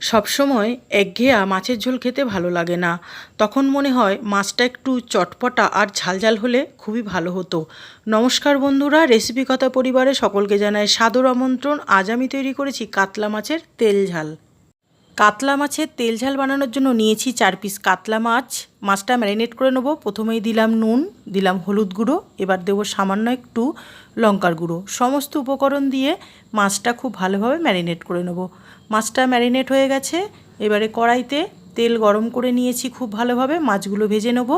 সবসময় একঘেয়া মাছের ঝোল খেতে ভালো লাগে না। তখন মনে হয় মাছটা একটু চটপটা আর ঝালঝাল হলে খুবই ভালো হতো। নমস্কার বন্ধুরা, রেসিপি কথা পরিবারে সকলকে জানায় সাদর আমন্ত্রণ। আজ আমি তৈরি করেছি কাতলা মাছের তেল ঝাল। কাতলা মাছের তেল ঝাল বানানোর জন্য নিয়েছি চার পিস কাতলা মাছ। মাছটা ম্যারিনেট করে নেব। প্রথমেই দিলাম নুন, দিলাম হলুদ গুঁড়ো, এবার দেবো সামান্য একটু লঙ্কার গুঁড়ো। সমস্ত উপকরণ দিয়ে মাছটা খুব ভালোভাবে ম্যারিনেট করে নেব। মাছটা ম্যারিনেট হয়ে গেছে। এবারে কড়াইতে তেল গরম করে নিয়েছি খুব ভালোভাবে। মাছগুলো ভেজে নেব।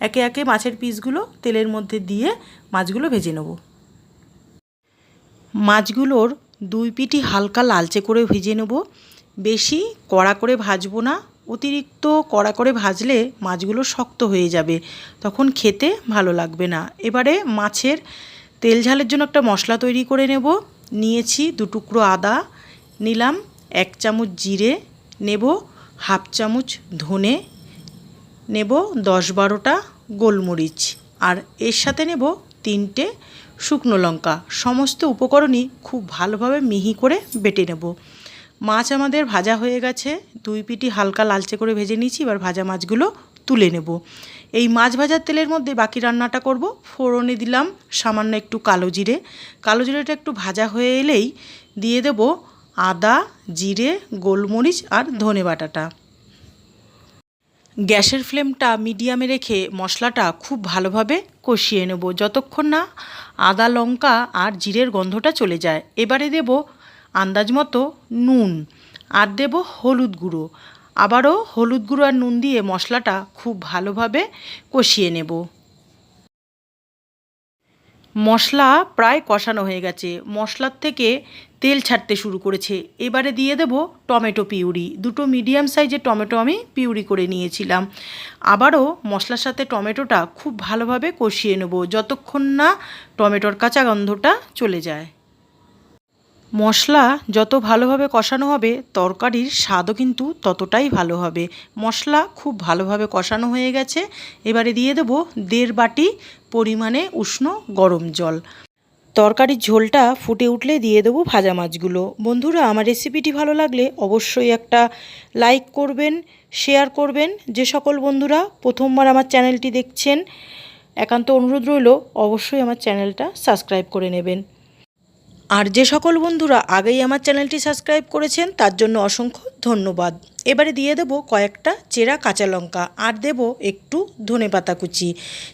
একে একে মাছের পিসগুলো তেলের মধ্যে দিয়ে মাছগুলো ভেজে নেব। মাছগুলোর দুই পিটি হালকা লালচে করে ভেজে নেব। বেশি কড়া করে ভাজবো না। অতিরিক্ত কড়া করে ভাজলে মাছগুলো শক্ত হয়ে যাবে। তখন খেতে ভালো লাগবে না। এবারে মাছের তেল ঝালের জন্য একটা মশলা তৈরি করে নেব। নিয়েছি দু টুকরো আদা। নিলাম। এক চামচ জিরে নেব, হাফ চামচ ধনে নেব, দশ বারোটা গোলমরিচ। আর এর সাথে নেব তিনটে শুকনো লঙ্কা। সমস্ত উপকরণই খুব ভালোভাবে মিহি করে বেটে নেব। মাছ আমাদের ভাজা হয়ে গেছে। দুই পিটি হালকা লালচে করে ভেজে নিয়েছি। এবার ভাজা মাছগুলো তুলে নেব। এই মাছ ভাজার তেলের মধ্যে বাকি রান্নাটা করব। ফোড়নে দিলাম সামান্য একটু কালো জিরে। কালো জিরেটা একটু ভাজা হয়ে এলেই দিয়ে দেব আদা, জিরে, গোলমরিচ আর ধনে বাটাটা। গ্যাসের ফ্লেমটা মিডিয়ামে রেখে মশলাটা খুব ভালোভাবে কষিয়ে নেব। যতক্ষণ না আদা, লঙ্কা আর জিরের গন্ধটা চলে যায়। এবারে দেব আন্দাজ মতো নুন আর দেব হলুদ গুঁড়ো। আবারও হলুদ গুঁড়ো আর নুন দিয়ে মশলাটা খুব ভালোভাবে কষিয়ে নেব। মশলা প্রায় কষানো হয়ে গেছে। মশলার থেকে তেল ছাড়তে শুরু করেছে। এবারে দিয়ে দেব টমেটো পিউরি। দুটো মিডিয়াম সাইজের টমেটো আমি পিউরি করে নিয়েছিলাম। আবারও মশলার সাথে টমেটোটা খুব ভালোভাবে কষিয়ে নেব, যতক্ষণ না টমেটোর কাঁচা গন্ধটা চলে যায়। মশলা যত ভালোভাবে কষানো হবে, তরকারির স্বাদও কিন্তু ততটাই ভালো হবে। মশলা খুব ভালোভাবে কষানো হয়ে গেছে। এবারে দিয়ে দেবো দেড় বাটি পরিমাণে উষ্ণ গরম জল। তরকারির ঝোলটা ফুটে উঠলে দিয়ে দেবো ভাজা মাছগুলো। বন্ধুরা, আমার রেসিপিটি ভালো লাগলে অবশ্যই একটা লাইক করবেন, শেয়ার করবেন। যে সকল বন্ধুরা প্রথমবার আমার চ্যানেলটি দেখছেন, একান্ত অনুরোধ রইল, অবশ্যই আমার চ্যানেলটা সাবস্ক্রাইব করে নেবেন। আর যে সকল বন্ধুরা আগেই আমার চ্যানেলটি সাবস্ক্রাইব করেছেন, তার জন্য অসংখ্য ধন্যবাদ। এবারে দিয়ে দেবো কয়েকটা চেরা কাঁচা লঙ্কা, আর দেবো একটু ধনে পাতা কুচি।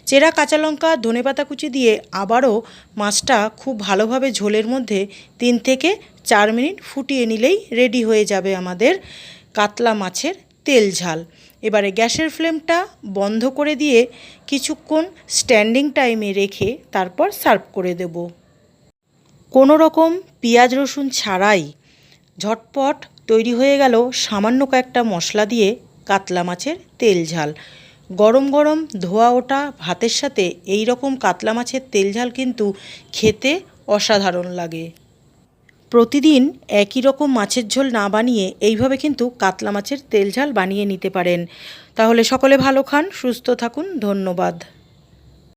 চেরা কাঁচা লঙ্কা, ধনে পাতা কুচি দিয়ে আবারও মাছটা খুব ভালোভাবে ঝোলের মধ্যে তিন থেকে চার মিনিট ফুটিয়ে নিলেই রেডি হয়ে যাবে আমাদের কাতলা মাছের তেল ঝাল। এবারে গ্যাসের ফ্লেমটা বন্ধ করে দিয়ে কিছুক্ষণ স্ট্যান্ডিং টাইমে রেখে তারপর সার্ভ করে দেবো। কোনো রকম পেঁয়াজ রসুন ছাড়াই ঝটপট তৈরি হয়ে গেল সামান্য কয়েকটা মশলা দিয়ে কাতলা মাছের তেল ঝাল। গরম গরম ধোয়া ওটা ভাতের সাথে এই রকম কাতলা মাছের তেল ঝাল কিন্তু খেতে অসাধারণ লাগে। প্রতিদিন একই রকম মাছের ঝোল না বানিয়ে এইভাবে কিন্তু কাতলা মাছের তেল ঝাল বানিয়ে নিতে পারেন। তাহলে সকলে ভালো খান, সুস্থ থাকুন, ধন্যবাদ।